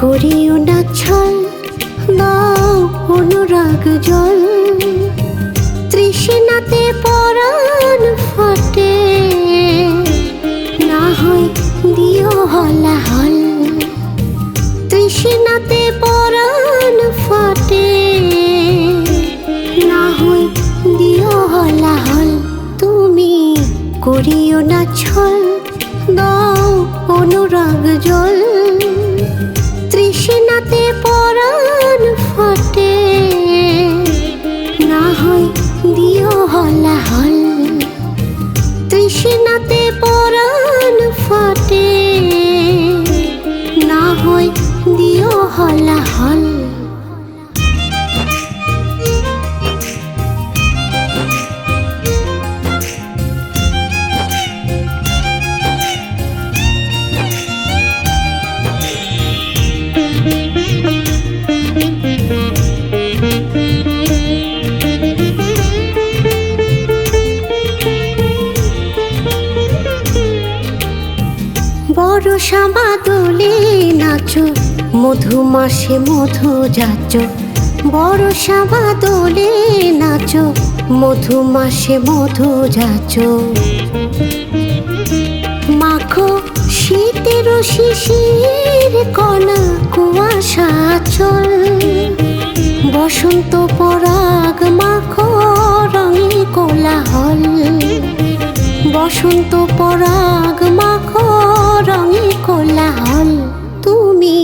করিও না ছল দাও অনুরাগ জল। তৃষ্ণাতে পরাণ ফাটে, না হয় দিও হলাহল। তৃষ্ণাতে পরাণ ফাটে, না হয় দিও হলাহল। তুমি করিও না ছল দাও অনুরাগ জল। তৃষ্ণাতে পরাণ ফাটে। না হয় দিও হলাহল। বরষা বাদলে নাচো মধু মাসে মধু যাচ। বরষা বাদলে নাচো মধু মাসে মধু যাচ। মাখো শীতের শিশির কণা কুয়াশা চল। বসন্ত পরাগ মাখো রঙে কোলাহল। বসন্ত পরাগ রঙে কোলাহল তুমি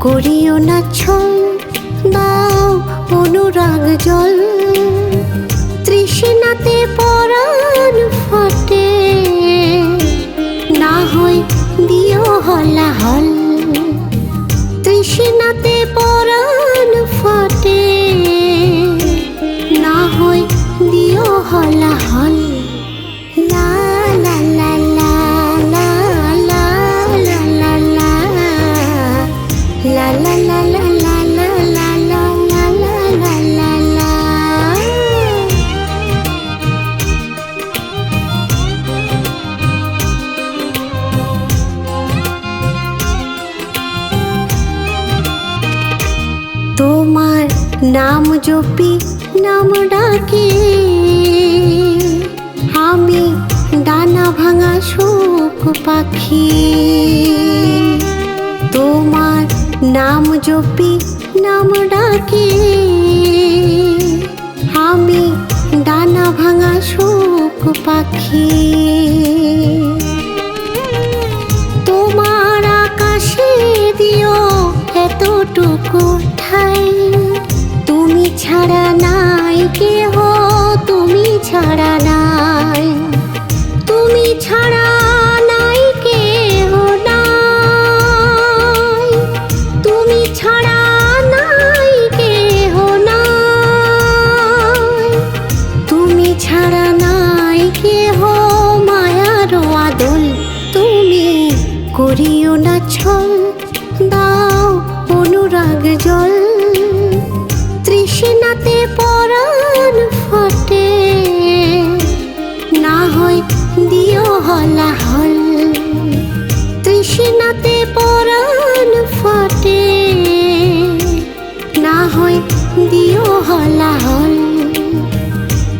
করিও না ছল। বা অনুরাগ জল তোমার নাম জপি, নাম ডাকে। আমি ডানা ভাঙা শোক পাখি। তোমার নাম জপি, নাম ডাকে। আমি ডানা ভাঙা শোক পাখি। ছাড়া নাই, কেহ তুমি ছাড়া নাই। তুমি ছাড়া নাই, কেহ নাই। তুমি ছাড়া নাই, কেহ নাই। তুমি ছাড়া নাই, কেহ মায়ার আদল। তুমি করিও না ছল, দাও অনুরাগ জল। বিরতে পরাণ ফটে। না হয় দিও হলাহল।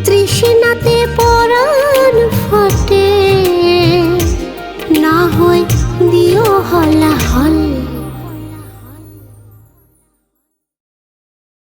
তৃষ্ণাতে পরাণ ফটে। না হয় দিও হলাহল।